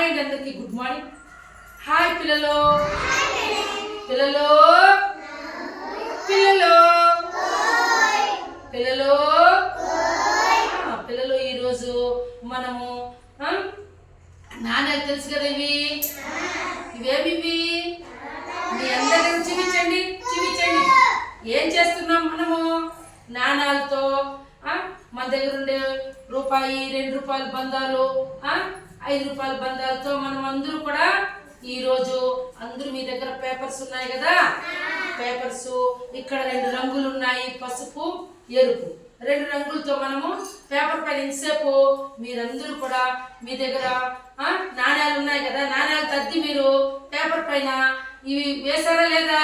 Hi అండి అందరికీ good morning. Hi పిల్లలు. పిల్లలు. పిల్లలు. పిల్లలు. పిల్లలు ఈరోజు మనము నాణ్యాలు తెలుసు కదా ఇవి? ఇవేమి మీ అందరం చూపించండి చూపించండి. ఏం చేస్తున్నాం మనము? నాణాలతో మన దగ్గర ఉండే రూపాయి రెండు రూపాయలు బంధాలు ఆ, ఐదు రూపాయల బంధాలతో మనం అందరూ కూడా ఈ రోజు అందరూ మీ దగ్గర పేపర్స్ ఉన్నాయి కదా? పేపర్స్. ఇక్కడ రెండు రంగులు ఉన్నాయి. పసుపు ఎరుపు. రెండు రంగులతో మనము పేపర్ పైన ఇంతసేపు మీరందరూ కూడా మీ దగ్గర నాణ్యాలు ఉన్నాయి కదా? నాణ్యాలు తద్ది మీరు పేపర్ పైన. ఇవి వేసారా లేదా?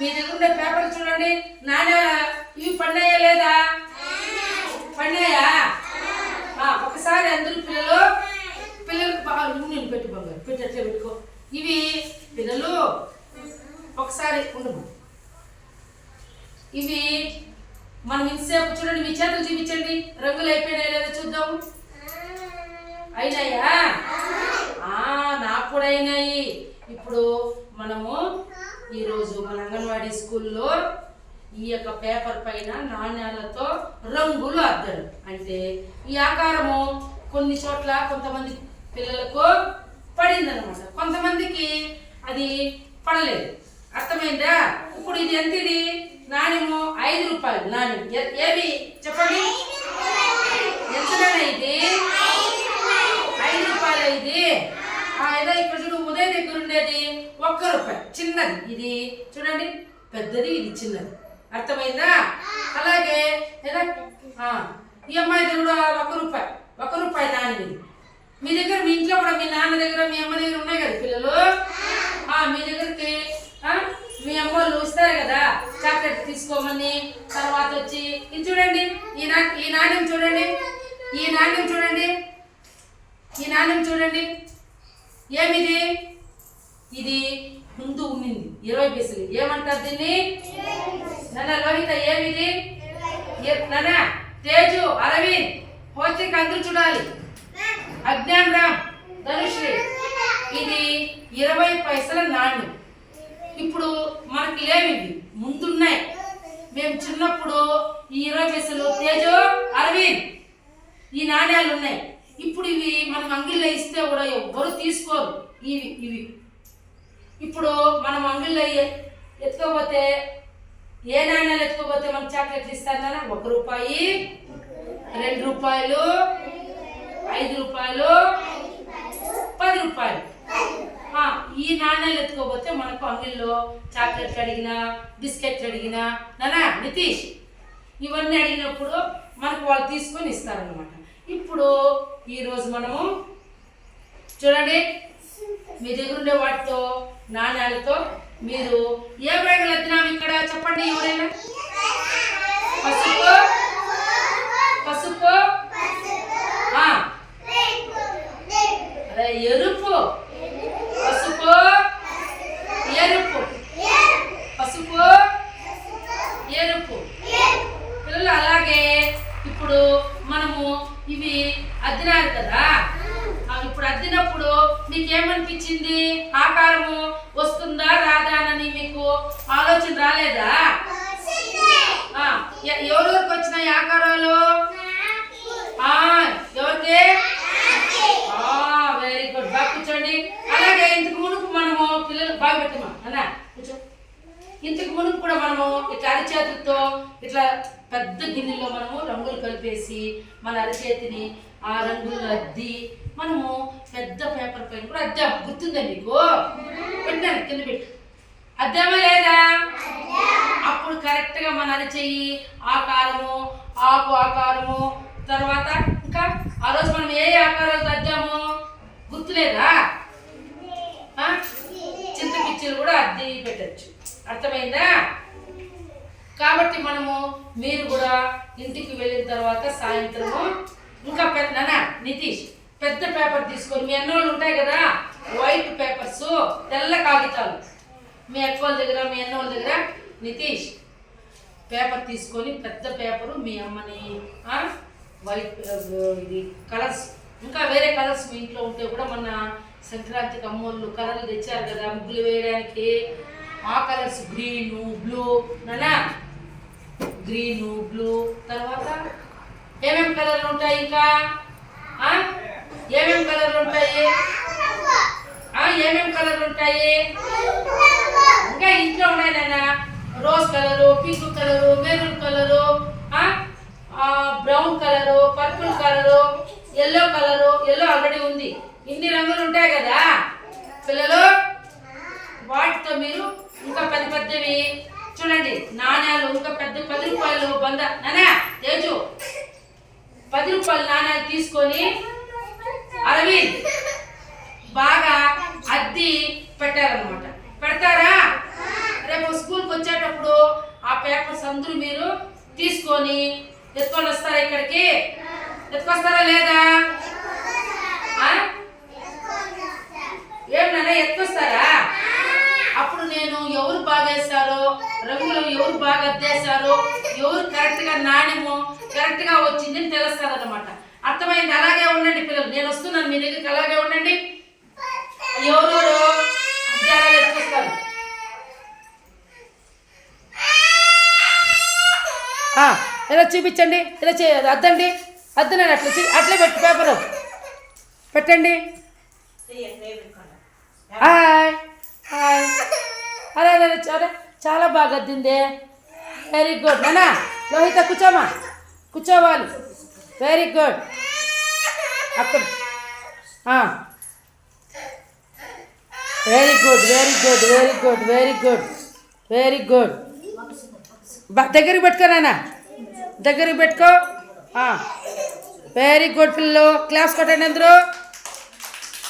మీ దగ్గర ఉండే పేపర్ చూడండి. నాణ్య ఇవి పండాయా లేదా? పండాయా ఒకసారి అందరూ పిల్లలు పిల్లలకు బాగా నేను పెట్టు బంగారు పెట్టి అట్లే పెట్టుకో. ఇవి పిల్లలు ఒకసారి ఉండము? ఇవి మనం ఇంతసేపు చూడండి మీ చేతులు చూపించండి. రంగులు అయిపోయినాయి లేదా చూద్దాం. అయినాయా? నాకు కూడా అయినాయి. ఇప్పుడు మనము ఈరోజు మన అంగన్వాడీ స్కూల్లో ఈ యొక్క పేపర్ పైన నాణ్యాలతో రంగులు అద్దరు. అంటే ఈ ఆకారము కొన్ని చోట్ల కొంతమంది పిల్లలకు పడిందనమాట కొంతమందికి అది పడలేదు. అర్థమైందా? ఇప్పుడు ఇది ఎంత ఇది నాణ్యము ఐదు రూపాయలు. నాణ్యం. ఏమి చెప్పండి. ఎంత ఇది? ఐదు రూపాయలు ఇది. ఆ, ఏదో ఇక్కడ చూడు ఉదయం దగ్గర ఉండేది ఒక్క రూపాయి. చిన్నది. ఇది చూడండి. పెద్దది ఇది చిన్నది. అర్థమైందా? అలాగే ఈ అమ్మాయి దగ్గర కూడా ఒక రూపాయి ఒక రూపాయి నాణ్యం మీ దగ్గర మీ ఇంట్లో కూడా మీ నాన్న దగ్గర మీ అమ్మ దగ్గర ఉన్నాయి కదా పిల్లలు? మీ దగ్గరికి మీ అమ్మ వాళ్ళు ఇస్తారు కదా చాక్లెట్ తీసుకోమని. తర్వాత వచ్చి ఇది చూడండి ఈ నా ఈ నాణ్యం చూడండి ఈ నాణ్యం చూడండి ఈ నాణ్యం చూడండి. ఏమిది? ఇది. ముందు ఉన్నింది. ఇరవై పైసలు. ఏమంటారు దీన్ని? నన్న లోహిత ఏమిది? నన్న తేజు అరవింద్. హోస్టిక్ అందరూ చూడాలి. అజ్ఞాన్ రామ్ ధనుశ్రీ. ఇది ఇరవై పైసల నాణ్యం. ఇప్పుడు మనకి లేవు ముందున్నాయి. మేము చిన్నప్పుడు ఈ ఇరవై పైసలు తేజు అరవింద్ ఈ నాణ్యాలు ఉన్నాయి. ఇప్పుడు ఇవి మనం అంగిల్లో ఇస్తే కూడా ఎవ్వరు తీసుకోరు. ఇవి ఇవి. ఇప్పుడు మనం అంగిల్లో ఎ- ఎత్తుకోపోతే ఏ నాణ్యాలు ఎత్తుకోపోతే మనకు చాక్లెట్లు ఇస్తారన్నా ఒక రూపాయి రెండు రూపాయలు ఐదు రూపాయలు పది రూపాయలు. ఈ నాణ్యాలు ఎత్తుకోపోతే మనకు అంగిల్లో చాక్లెట్లు అడిగినా బిస్కెట్లు అడిగినా నానా నితీష్ ఇవన్నీ అడిగినప్పుడు మనకు వాళ్ళు తీసుకొని ఇస్తారనమాట ఇప్పుడు ఈరోజు మనము చూడండి మీ దగ్గర ఉండే వాటితో నాణ్యాలతో మీరు ఏ బ్రాండ్లు ఎత్తినాము ఇక్కడ చెప్పండి ఎవరైనా? పసుపు? పసుపు? అదే ఎరుపు. పసుపు? ఎరుపు. పసుపు? ఎరుపు. పిల్లలు అలాగే ఇప్పుడు మనము ఇవి అద్దినారు కదా? ఇప్పుడు అద్దినప్పుడు మీకు ఏమనిపించింది ఆకారము వస్తుందా రాదా అని మీకు ఆలోచన రాలేదా? ఎవరెవరికి వచ్చినాయి ఆకారాలు? ఆ, ఎవరికి? వెరీ గుడ్ బాగా కూర్చోండి. అలాగే ఇంతకు మునుపు మనము పిల్లలు బాగా పెట్టమా అన్నా కూర్చో. ఇంతకు మునుపు కూడా మనము ఇట్లా అరిచేతులతో ఇట్లా పెద్ద గిన్నెలో మనము రంగులు కలిపేసి మన అరచేతిని ఆ రంగులు అద్ది మనము పెద్ద పేపర్ పైన కూడా అద్దాం. గుర్తుందా నీకు పెట్టాను కింద పెట్టు. అద్దామా లేదా? అప్పుడు కరెక్ట్గా మన అరచేయి ఆకారము ఆకు ఆకారము తర్వాత ఇంకా ఆ రోజు మనం ఏ ఆకారాలు అద్దాము? గుర్తులేదా? ఆ? చింత పిచ్చిలు కూడా అద్దె పెట్టచ్చు. అర్థమైందా? కాబట్టి మనము మీరు కూడా ఇంటికి వెళ్ళిన తర్వాత సాయంత్రము ఇంకా పెద్ద నితీష్ పెద్ద పేపర్ తీసుకొని మీ అన్నోళ్ళు ఉంటాయి కదా వైట్ పేపర్స్ తెల్ల కాగితాలు. మీ అక్క వాళ్ళ దగ్గర మీ అన్న వాళ్ళ దగ్గర నితీష్ పేపర్ తీసుకొని పెద్ద పేపరు మీ అమ్మని వైట్ ఇది కలర్స్ ఇంకా వేరే కలర్స్ మీ ఇంట్లో ఉంటే కూడా మన సంక్రాంతికి అమ్మోళ్ళు కలర్లు తెచ్చారు కదా ముగ్గులు వేయడానికి. ఆ కలర్స్ గ్రీను బ్లూ నానా గ్రీన్ బ్లూ తర్వాత ఏమేం కలర్లు ఉంటాయి ఇంకా? ఏమేమి ఏమేం కలర్లు ఉంటాయి? ఏమేమి ఏమేం కలర్లు ఉంటాయి? ఇంకా ఇంట్లో ఉన్నాయి నాన్న rose colour pink colour maroon colour brown colour purple colour yellow colour yellow already ఉంది. ఇన్ని రంగులు ఉంటాయి కదా పిల్లలు? వాటితో మీరు ఇంకా పెద్ద పెద్దవి చూడండి. నాణ్యాలు ఇంకా పెద్ద పది రూపాయలు వంద నానా తేజు. పది రూపాయల నాణ్యాలు తీసుకొని అరవింద్ బాగా అద్ది పెట్టారనమాట పెడతారా? రేపు స్కూల్కి వచ్చేటప్పుడు ఆ పేపర్స్ అందరూ మీరు తీసుకొని ఎత్తుకొని వస్తారా ఇక్కడికి? ఎత్తుకొస్తారా లేదా? ఏమన్నా ఏం ఎత్తుకొస్తారా? అప్పుడు నేను ఎవరు బాగా వేస్తారో రంగులు ఎవరు బాగా అద్దేశారో ఎవరు కరెక్ట్గా నాణ్యము కరెక్ట్గా వచ్చిందని తెలుస్తుంది అనమాట అర్థమైంది? అలాగే ఉండండి పిల్లలు. నేను వస్తున్నాను మీ దగ్గరికి అలాగే ఉండండి. ఎవరెవరు ఎత్తుకొస్తారు? ఆ, ఇలా చూపించండి ఇలా చే అద్దండి. అద్దనండి అట్లా చూ- అట్లే పెట్టు పేపరు. పెట్టండి. హాయ్. హాయ్. అరే అరే అరే, చాలా బాగా అద్దిందే వెరీ గుడ్ నానా లోహిత కూర్చోమా? కూర్చోవాలి. వెరీ గుడ్ అక్కడ. Very good very good very good very good very good బా- దగ్గరికి పెట్టుకో నాన్న దగ్గరికి పెట్టుకో. వెరీ గుడ్ పిల్లలు క్లాస్ కొట్టండి అందరూ.